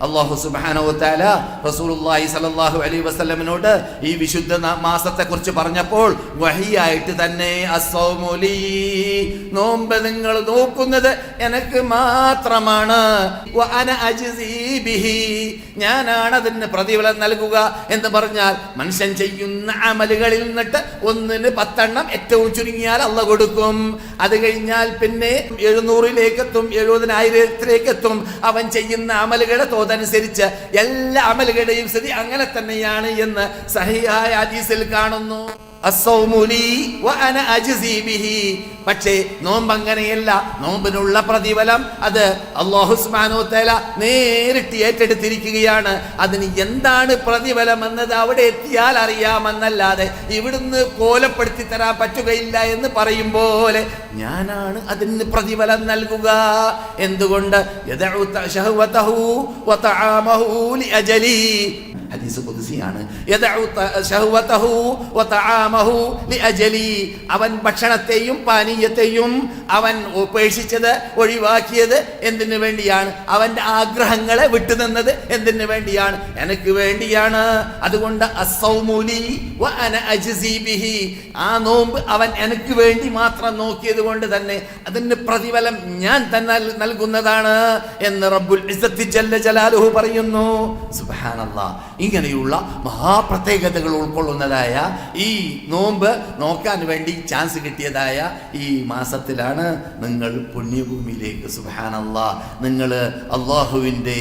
അള്ളാഹു സുബാനോത്താല റസൂലുള്ളാഹി സല്ലല്ലാഹു അലൈഹി വസ്ലമിനോട് ഈ വിശുദ്ധ മാസത്തെ കുറിച്ച് പറഞ്ഞപ്പോൾ വഹിയായിട്ട് തന്നെ നോമ്പ് നിങ്ങൾ നോക്കുന്നത് എനിക്ക് മാത്രമാണ്. ഞാനാണ് അതിന് പ്രതിഫലം നൽകുക എന്ന് പറഞ്ഞാൽ മനുഷ്യൻ ചെയ്യുന്ന അമലുകളിൽ നിന്നിട്ട് ഒന്നിന് പത്തെണ്ണം ഏറ്റവും ചുരുങ്ങിയാൽ അള്ള കൊടുക്കും അത് കഴിഞ്ഞാൽ പിന്നെ എഴുന്നൂറിലേക്കെത്തും എഴുപതിനായിരത്തിലേക്കെത്തും അവൻ ചെയ്യുന്ന അമലുകളുടെ തോതനുസരിച്ച് എല്ലാ അമലുകളുടെയും സ്ഥിതി അങ്ങനെ തന്നെയാണ് എന്ന് സഹിയായ ഹദീസിൽ കാണുന്നു. പക്ഷേ നോമ്പ് അങ്ങനെയല്ല നോമ്പിനുള്ള പ്രതിഫലം അത് അള്ളാഹുസ്മാനോ തആല നേരിട്ട് ഏറ്റെടുത്തിരിക്കുകയാണ്. അതിന് എന്താണ് പ്രതിഫലം എന്നത് അവിടെ എത്തിയാൽ അറിയാമെന്നല്ലാതെ ഇവിടുന്ന് കോലപ്പെടുത്തി തരാൻ പറ്റുകയില്ല എന്ന് പറയും പോലെ ഞാനാണ് അതിന് പ്രതിഫലം നൽകുക. എന്തുകൊണ്ട്? ഹദീസ് അവൻ ഭക്ഷണത്തെയും പാനീയത്തെയും അവൻ ഉപേക്ഷിച്ചത് ഒഴിവാക്കിയത് എന്തിനു വേണ്ടിയാണ്? അവന്റെ ആഗ്രഹങ്ങളെ വിട്ടുനിന്നത് എന്തിനു വേണ്ടിയാണ്? എനിക്ക് വേണ്ടിയാണ്. അതുകൊണ്ട് ആ നോമ്പ് അവൻ എനിക്ക് വേണ്ടി മാത്രം നോക്കിയത് കൊണ്ട് തന്നെ അതിന് പ്രതിഫലം ഞാൻ തന്നെ നൽകുന്നതാണ് എന്ന് റബ്ബുൽ ജല്ല ജലാലുഹു പറയുന്നു. സുബ്ഹാനല്ലാഹ് ഇങ്ങനെയുള്ള മഹാപ്രത്യേകതകൾ ഉൾക്കൊള്ളുന്നതായ ഈ നോമ്പ് നോക്കാൻ വേണ്ടി ചാൻസ് കിട്ടിയതായ മാസത്തിലാണ് നിങ്ങൾ പുണ്യഭൂമിയിലേക്ക് സുഹാനല്ല നിങ്ങൾ അള്ളാഹുവിന്റെ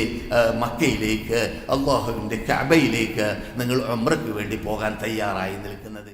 മക്കയിലേക്ക് അള്ളാഹുവിന്റെ കബയിലേക്ക് നിങ്ങൾ ഉമ്രയ്ക്ക് വേണ്ടി പോകാൻ തയ്യാറായി നിൽക്കുന്നത്.